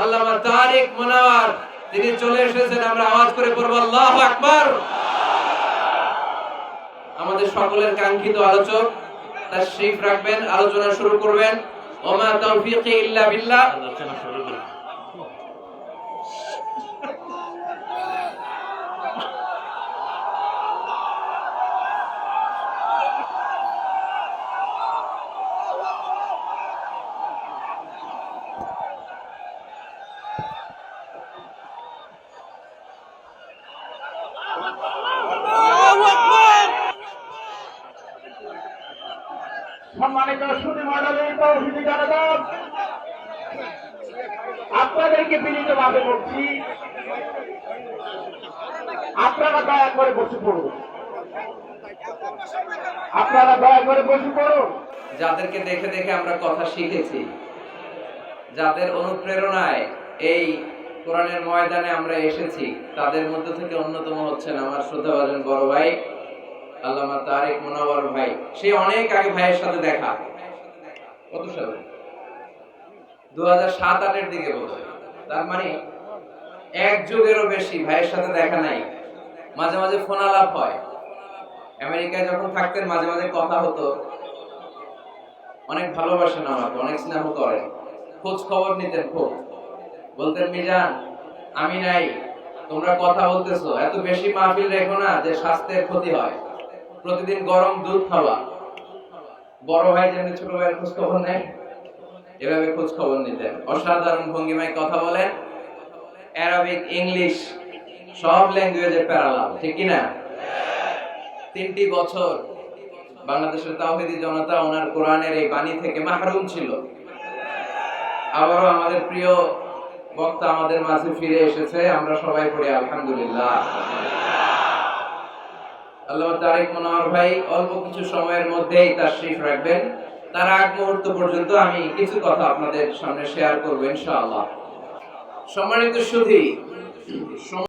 আল্লামা তারিক তিনি চলে এসেছেন, আমরা আওয়াজ করে পড়ব, আল্লাহ আকবার। আমাদের সকলের কাঙ্ক্ষিত আলোচক, তার শিখ রাখবেন, আলোচনা শুরু করবেন। ওমা তৌফিক ইল্লা বিল্লাহ। সম্মানিত সুদী মন্ডলী তৌহিদি জনতা আপনাদেরকে বিনীতভাবে বলছি, আপনারা দয়া করে বসে পড়ুন। আপনারা দয়া করে বসে পড়ুন। যাদেরকে দেখে দেখে আমরা কথা শিখেছি, যাদের অনুপ্রেরণায় এই কোরআনের ময়দানে আমরা এসেছি, তাদের মধ্যে থেকে অন্যতম হচ্ছেন আমার শ্রদ্ধা শ্রদ্ধাভাজন বড় ভাই। আল্লামা তারেক মোনাওয়ার ভাই, সে অনেক আগে ভাইয়ের সাথে দেখা। কত দু হাজার সাত আটের দিকে তার মানে এক যুগেরও বেশি ভাইয়ের সাথে দেখা নাই। মাঝে মাঝে ফোন আলাপ হয়। আমেরিকায় যখন থাকতেন, মাঝে মাঝে কথা হতো। অনেক ভালোবাসেন আমাকে, অনেক স্নেহ করেন। খোঁজ খবর নিতেন খুব। বলতেন, মিজান, আমি নাই। তোমরা কথা বলতেছো। এত বেশি মাহফিল রেখো না যে স্বাস্থ্যের ক্ষতি হয়। প্রতিদিন গরম দুধ খাওয়া। বড় ভাই যেমনি ছোট ভাইয়ের খোঁজ খবর নেয়, এভাবে খোঁজ খবর নিতেন। অসাধারণ ভঙ্গিমায় কথা বলেন। অ্যারাবিক ইংলিশ সব ল্যাঙ্গুয়েজে প্যারালাল ঠিক কি না তিনটি বছর বাংলাদেশের তাওহিদি জনতা ওনার কোরআনের এই বাণী থেকে মাহরুম ছিল। আবারও আমাদের প্রিয় বক্তা আমাদের মাঝে ফিরে এসেছে, আমরা সবাই পড়ি আলহামদুলিল্লাহ। আল্লাহ তারেক মনোয়ার ভাই অল্প কিছু সময়ের মধ্যেই তার শেষ রাখবেন। তার আগ মুহূর্ত পর্যন্ত আমি কিছু কথা আপনাদের সামনে শেয়ার করব ইনশাআল্লাহ। সম্মানিত সুধী